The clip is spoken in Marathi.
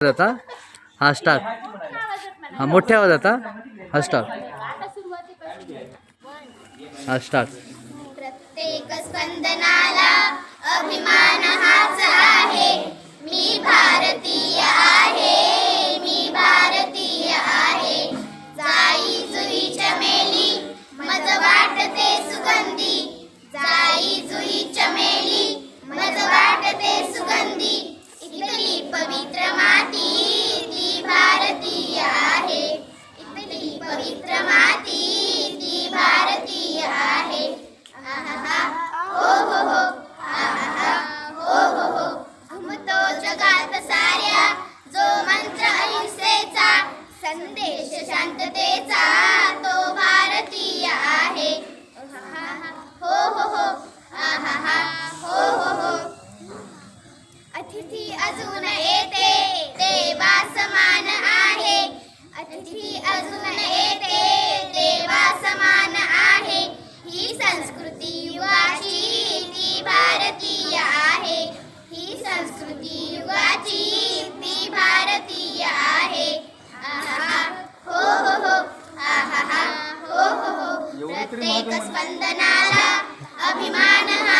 जाता हा? स्टार हा मोठ्या आवाज आता हा स्टार हा स्टार प्रत्येक स्पंदनाला अभिमाना शांततेचा तो भारतीय आहे. हो हो हो. हो. हो हो अतिथी अजून येते. ते समान आहे. अतिथी अजून प्रेमस्पंदनाला अभिमान हा